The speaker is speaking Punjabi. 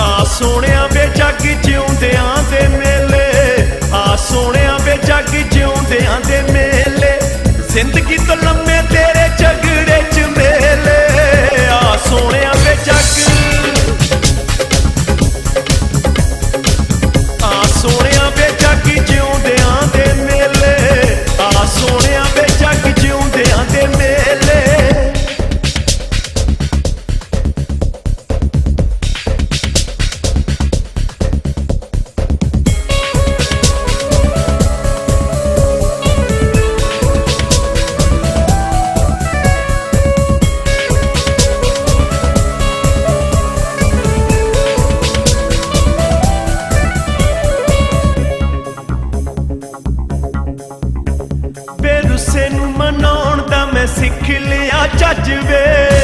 ਆ ਸੋਹਣਿਆ ਵੇ ਜੱਗ ਜਿਉਂਦਿਆਂ ਦੇ ਮੇਲੇ, ਆ ਸੋਹਣਿਆ ਵੇ ਜੱਗ ਜਿਉਂਦਿਆਂ ਦੇ ਮੇਲੇ। ਜ਼ਿੰਦਗੀ ਤੋਂ ਲੰਮੇ ਤੇਰੇ ਝਗੜੇ ਚ ਮੇਲੇ, ਆ ਸੋਹਣਿਆ ਵੇ ਜੱਗ ਬੇਰੁੱਸੇ ਨੂੰ ਮਨਾਉਣ ਦਾ ਮੈਂ ਸਿੱਖ ਲਿਆ ਚੱਜ ਵੇ।